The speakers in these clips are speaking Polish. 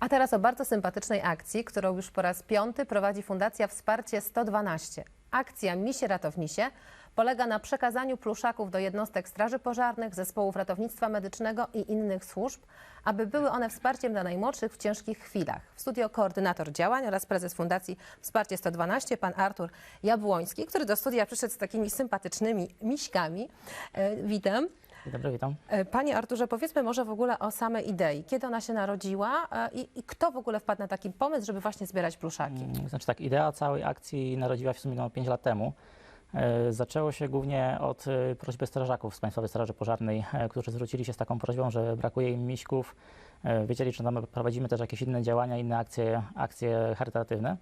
A teraz o bardzo sympatycznej akcji, którą już po raz piąty prowadzi Fundacja Wsparcie 112. Akcja Misie Ratownisie polega na przekazaniu pluszaków do jednostek straży pożarnych, zespołów ratownictwa medycznego i innych służb, aby były one wsparciem dla najmłodszych w ciężkich chwilach. W studio koordynator działań oraz prezes Fundacji Wsparcie 112, pan Artur Jabłoński, który do studia przyszedł z takimi sympatycznymi miśkami. E, Witam. Dzień dobry, witam. E, Panie Arturze, powiedzmy może w ogóle o samej idei. Kiedy ona się narodziła e, i, i kto w ogóle wpadł na taki pomysł, żeby właśnie zbierać pluszaki? Mm, Znaczy tak, idea całej akcji narodziła się w sumie no, 5 lat temu. E, Zaczęło się głównie od prośby strażaków z Państwowej Straży Pożarnej, którzy zwrócili się z taką prośbą, że brakuje im miśków. Wiedzieli, że tam prowadzimy też jakieś inne działania, inne akcje, akcje charytatywne.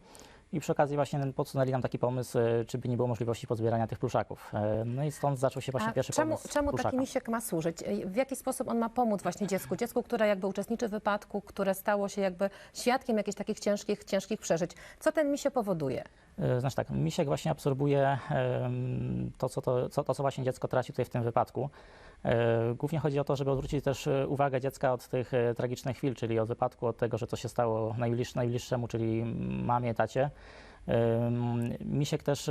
I przy okazji właśnie podsunęli nam taki pomysł, e, czy by nie było możliwości pozbierania tych pluszaków. E, No i stąd zaczął się właśnie A pierwszy czemu, pomysł czemu pluszaka. taki misiek ma służyć? E, W jaki sposób on ma pomóc właśnie dziecku? Dziecku, które jakby uczestniczy w wypadku, które stało się jakby świadkiem jakichś takich ciężkich, ciężkich przeżyć. Co ten misio powoduje? E, Znaczy tak, misiek właśnie absorbuje to, co, to, co, to, co właśnie dziecko traci tutaj w tym wypadku. E, Głównie chodzi o to, żeby odwrócić też e, uwagę dziecka od tych tragicznych chwil, czyli od wypadku, od tego, że co się stało najbliż, najbliższemu, czyli mamie, tacie. Misiek też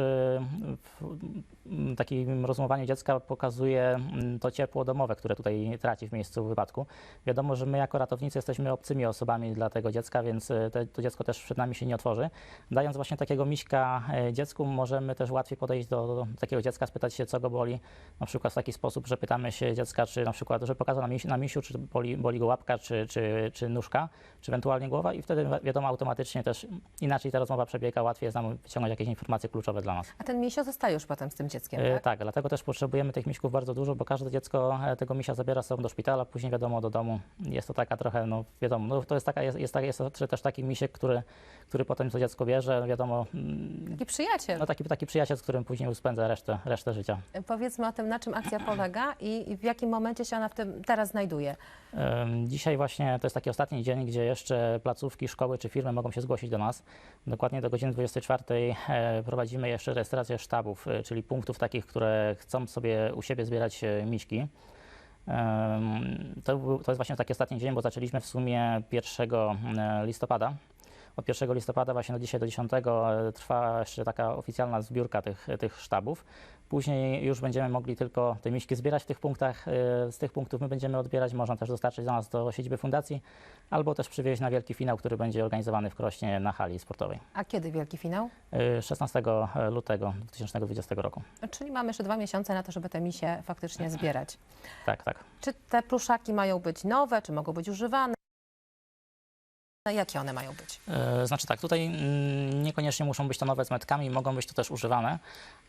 takim rozumowaniu dziecka pokazuje m, to ciepło domowe, które tutaj traci w miejscu wypadku. Wiadomo, że my jako ratownicy jesteśmy obcymi osobami dla tego dziecka, więc e, te, to dziecko też przed nami się nie otworzy. Dając właśnie takiego miśka e, dziecku, możemy też łatwiej podejść do, do takiego dziecka, spytać się, co go boli, na przykład w taki sposób, że pytamy się dziecka, czy na przykład, że pokazał na, misi, na misiu, czy boli, boli go łapka, czy, czy, czy nóżka, czy ewentualnie głowa i wtedy wi- wiadomo automatycznie też inaczej ta rozmowa przebiega, łatwiej jest nam wyciągnąć jakieś informacje kluczowe dla nas. A ten misio zostaje już potem z tym dzieckiem, E, tak? Tak, dlatego też potrzebujemy tych miśków bardzo dużo, bo każde dziecko e, tego misia zabiera sobą do szpitala, później wiadomo do domu. Jest to taka trochę, no wiadomo, no, to jest, taka, jest, jest, tak- jest też taki misiek, który, który potem to dziecko bierze, wiadomo, mm, Taki przyjaciel. no taki, taki przyjaciel, z którym później spędza resztę, resztę życia. E, Powiedzmy o tym, na czym akcja polega i w jakim momencie się ona w tym teraz znajduje. Dzisiaj właśnie to jest taki ostatni dzień, gdzie jeszcze placówki, szkoły czy firmy mogą się zgłosić do nas. Dokładnie do godziny 24 e, prowadzimy jeszcze rejestrację sztabów, czyli punktów takich, które chcą sobie u siebie zbierać e, miśki. To, to jest właśnie taki ostatni dzień, bo zaczęliśmy w sumie 1 e, listopada. Od 1 listopada właśnie do dzisiaj do 10 e, trwa jeszcze taka oficjalna zbiórka tych, tych sztabów. Później już będziemy mogli tylko te miśki zbierać w tych punktach. e, Z tych punktów my będziemy odbierać, można też dostarczyć do nas do siedziby fundacji, albo też przywieźć na wielki finał, który będzie organizowany w Krośnie na hali sportowej. A kiedy wielki finał? E, 16 lutego 2020 roku. Czyli mamy jeszcze dwa miesiące na to, żeby te misie faktycznie zbierać. Tak, tak. Czy te pluszaki mają być nowe, czy mogą być używane? Jakie one mają być? E, Znaczy tak, tutaj mm, niekoniecznie muszą być to nowe z metkami, mogą być to też używane,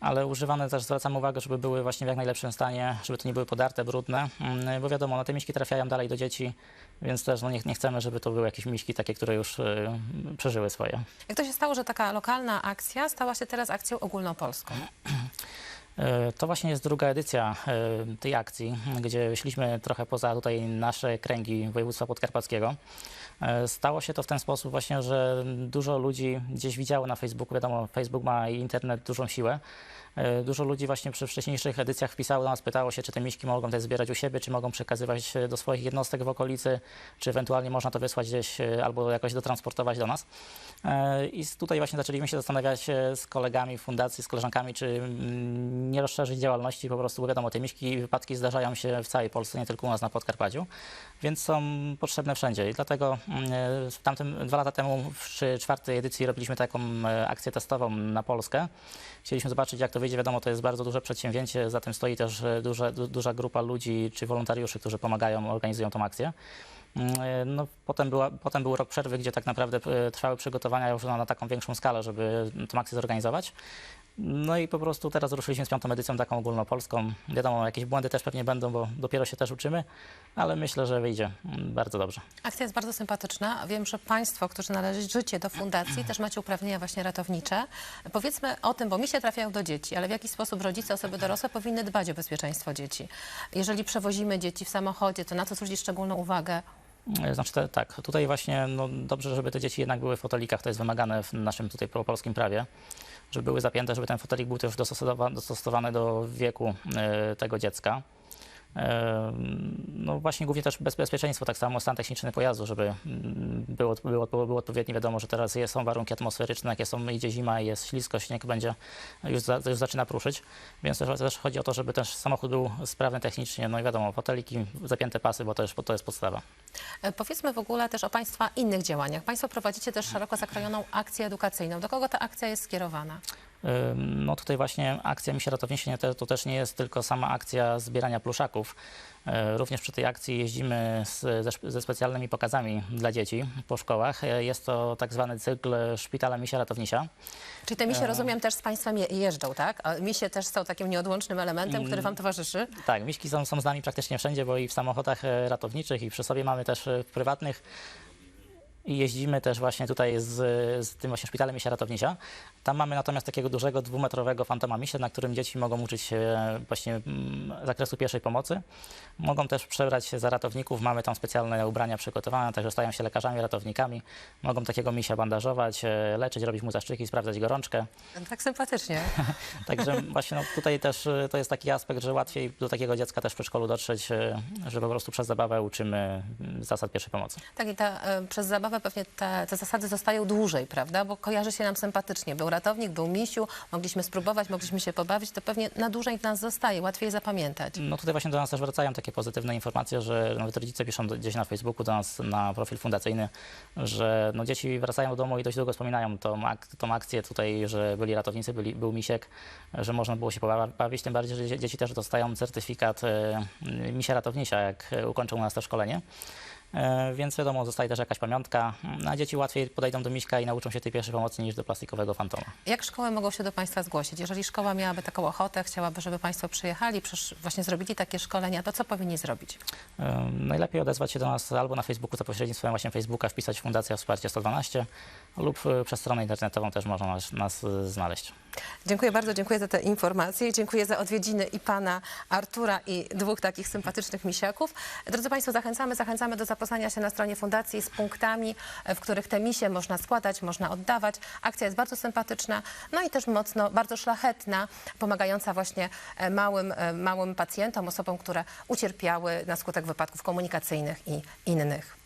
ale używane też zwracam uwagę, żeby były właśnie w jak najlepszym stanie, żeby to nie były podarte, brudne, mm, bo wiadomo, no, te miśki trafiają dalej do dzieci, więc też no, nie, nie chcemy, żeby to były jakieś miśki takie, które już e, przeżyły swoje. Jak to się stało, że taka lokalna akcja stała się teraz akcją ogólnopolską? E, To właśnie jest druga edycja e, tej akcji, gdzie szliśmy trochę poza tutaj nasze kręgi województwa podkarpackiego. E, Stało się to w ten sposób właśnie, że dużo ludzi gdzieś widziało na Facebooku, wiadomo, Facebook ma i internet dużą siłę. Dużo ludzi właśnie przy wcześniejszych edycjach wpisało do nas, pytało się, czy te miśki mogą też zbierać u siebie, czy mogą przekazywać do swoich jednostek w okolicy, czy ewentualnie można to wysłać gdzieś albo jakoś dotransportować do nas. I tutaj właśnie zaczęliśmy się zastanawiać z kolegami fundacji, z koleżankami, czy mm, nie rozszerzyć działalności po prostu, wiadomo, te miśki i wypadki zdarzają się w całej Polsce, nie tylko u nas na Podkarpaciu, więc są potrzebne wszędzie. I dlatego mm, w tamtym, dwa lata temu przy czwartej edycji robiliśmy taką e, akcję testową na Polskę. Chcieliśmy zobaczyć, jak to wyjdzie. Wiadomo, to jest bardzo duże przedsięwzięcie, za tym stoi też e, duża, du, duża grupa ludzi czy wolontariuszy, którzy pomagają, organizują tą akcję. Mm, e, No, potem, była, potem był rok przerwy, gdzie tak naprawdę trwały przygotowania już na, na taką większą skalę, żeby tę akcję zorganizować. No i po prostu teraz ruszyliśmy z piątą edycją taką ogólnopolską. Wiadomo, jakieś błędy też pewnie będą, bo dopiero się też uczymy, ale myślę, że wyjdzie bardzo dobrze. Akcja jest bardzo sympatyczna. Wiem, że Państwo, którzy należycie do fundacji, też macie uprawnienia właśnie ratownicze. Powiedzmy o tym, bo misie trafiają do dzieci, ale w jaki sposób rodzice, osoby dorosłe powinny dbać o bezpieczeństwo dzieci. Jeżeli przewozimy dzieci w samochodzie, to na co zwrócić szczególną uwagę? E, Znaczy te, tak, tutaj właśnie no, dobrze, żeby te dzieci jednak były w fotelikach, to jest wymagane w naszym tutaj po- polskim prawie, żeby były zapięte, żeby ten fotelik był też dostosowa- dostosowany do wieku e, tego dziecka. No właśnie głównie też bez- bezpieczeństwo, tak samo stan techniczny pojazdu, żeby mm, było, było, było, odpowiednie. Wiadomo, że teraz są warunki atmosferyczne, jakie są, idzie zima jest ślisko, śnieg będzie, już, za, już zaczyna pruszyć, więc też, też chodzi o to, żeby też samochód był sprawny technicznie, no i wiadomo, foteliki, zapięte pasy, bo to, już, to jest podstawa. E, Powiedzmy w ogóle też o Państwa innych działaniach. Państwo prowadzicie też szeroko zakrojoną akcję edukacyjną. Do kogo ta akcja jest skierowana? No tutaj właśnie akcja Misia Ratownisie to, też nie jest tylko sama akcja zbierania pluszaków. E, Również przy tej akcji jeździmy z, ze, specjalnymi pokazami dla dzieci po szkołach. E, Jest to tak zwany cykl Szpitala Misia Ratownisia. Czyli te misie, rozumiem, też z Państwem je- jeżdżą, tak? A misie też są takim nieodłącznym elementem, który Wam towarzyszy? Tak, miśki są, są z nami praktycznie wszędzie, bo i w samochodach e, ratowniczych, i przy sobie mamy też e, w prywatnych. I jeździmy też właśnie tutaj z, z tym właśnie szpitalem Misia Ratownisia. Tam mamy natomiast takiego dużego dwumetrowego fantoma misia, na którym dzieci mogą uczyć się właśnie mm, zakresu pierwszej pomocy. Mogą też przebrać się za ratowników. Mamy tam specjalne ubrania przygotowane, także stają się lekarzami, ratownikami. Mogą takiego misia bandażować, e, leczyć, robić mu zaszczyki, sprawdzać gorączkę. Tak sympatycznie. Także właśnie no, tutaj też y, to jest taki aspekt, że łatwiej do takiego dziecka też w przedszkolu dotrzeć, że po prostu przez zabawę uczymy y, zasad pierwszej pomocy. Tak i ta, e, przez zabawę pewnie te, te zasady zostają dłużej, prawda? Bo kojarzy się nam sympatycznie. Był ratownik, był misiu, mogliśmy spróbować, mogliśmy się pobawić. To pewnie na dłużej w nas zostaje, łatwiej zapamiętać. No tutaj właśnie do nas też wracają takie pozytywne informacje, że nawet rodzice piszą gdzieś na Facebooku do nas na profil fundacyjny, że no, dzieci wracają do domu i dość długo wspominają tą, ak tą akcję tutaj, że byli ratownicy, byli, był misiek, że można było się pobawić, tym bardziej, że dzie- dzieci też dostają certyfikat y, misia ratownicza, jak ukończą u nas to szkolenie. E, Więc wiadomo, zostaje też jakaś pamiątka. A dzieci łatwiej podejdą do miśka i nauczą się tej pierwszej pomocy niż do plastikowego fantoma. Jak szkoły mogą się do Państwa zgłosić? Jeżeli szkoła miałaby taką ochotę, chciałaby, żeby Państwo przyjechali, właśnie zrobili takie szkolenia, to co powinni zrobić? Ym, Najlepiej odezwać się do nas albo na Facebooku za pośrednictwem właśnie Facebooka, wpisać Fundacja Wsparcie 112 lub y, przez stronę internetową też można nas, nas y, znaleźć. Dziękuję bardzo, dziękuję za te informacje. Dziękuję za odwiedziny i pana Artura i dwóch takich sympatycznych misiaków. Drodzy Państwo, zachęcamy, zachęcamy do zapoznania się na stronie fundacji z punktami, w których te misie można składać, można oddawać. Akcja jest bardzo sympatyczna, no i też mocno, bardzo szlachetna, pomagająca właśnie e, małym, e, małym pacjentom, osobom, które ucierpiały na skutek wypadków komunikacyjnych i innych.